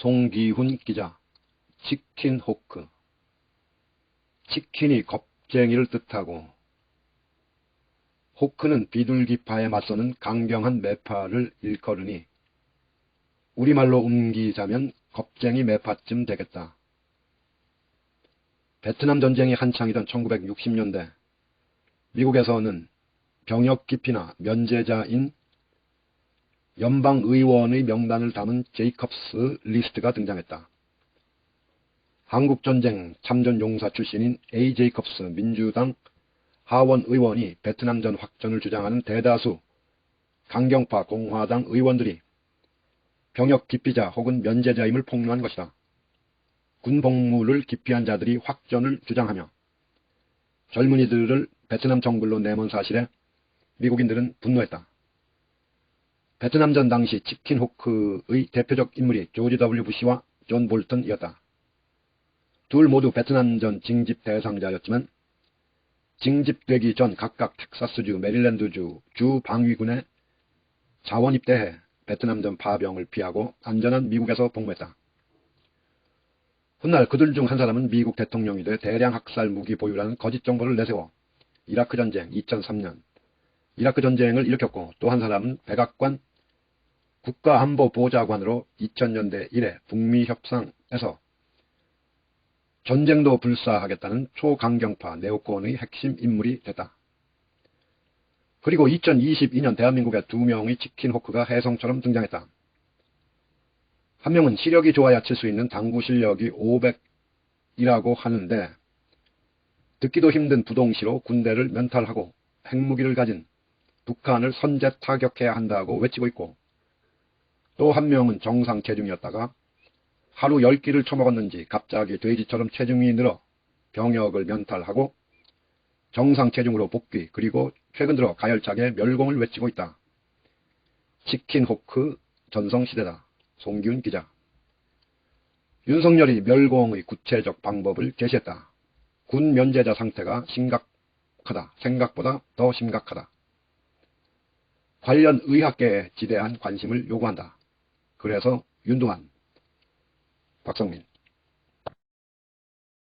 송기훈 기자, 치킨 호크. 치킨이 겁쟁이를 뜻하고, 호크는 비둘기파에 맞서는 강경한 매파를 일컬으니, 우리말로 옮기자면 겁쟁이 매파쯤 되겠다. 베트남 전쟁이 한창이던 1960년대, 미국에서는 병역 기피나 면제자인 연방의원의 명단을 담은 제이컵스 리스트가 등장했다. 한국전쟁 참전용사 출신인 A. 제이컵스 민주당 하원 의원이 베트남전 확전을 주장하는 대다수 강경파 공화당 의원들이 병역 기피자 혹은 면제자임을 폭로한 것이다. 군 복무를 기피한 자들이 확전을 주장하며 젊은이들을 베트남 정글로 내몬 사실에 미국인들은 분노했다. 베트남전 당시 치킨 호크의 대표적 인물이 조지 W. 부시와 존 볼턴이었다. 둘 모두 베트남전 징집 대상자였지만 징집되기 전 각각 텍사스주, 메릴랜드주 주 방위군에 자원 입대해 베트남전 파병을 피하고 안전한 미국에서 복무했다. 훗날 그들 중 한 사람은 미국 대통령이 돼 대량 학살 무기 보유라는 거짓 정보를 내세워 이라크 전쟁 2003년 이라크 전쟁을 일으켰고 또 한 사람은 백악관 국가안보보좌관으로 2000년대 이래 북미 협상에서 전쟁도 불사하겠다는 초강경파 네오콘의 핵심 인물이 됐다. 그리고 2022년 대한민국에 두 명의 치킨 호크가 해성처럼 등장했다. 한 명은 시력이 좋아야 칠 수 있는 당구 실력이 500이라고 하는데 듣기도 힘든 부동시로 군대를 면탈하고 핵무기를 가진 북한을 선제 타격해야 한다고 외치고 있고 또 한 명은 정상 체중이었다가 하루 10끼를 처먹었는지 갑자기 돼지처럼 체중이 늘어 병역을 면탈하고 정상 체중으로 복귀 그리고 최근 들어 가열차게 멸공을 외치고 있다. 치킨 호크 전성시대다. 송기훈 기자 윤석열이 멸공의 구체적 방법을 제시했다. 군 면제자 상태가 심각하다. 생각보다 더 심각하다. 관련 의학계에 지대한 관심을 요구한다. 그래서 윤두환, 박성민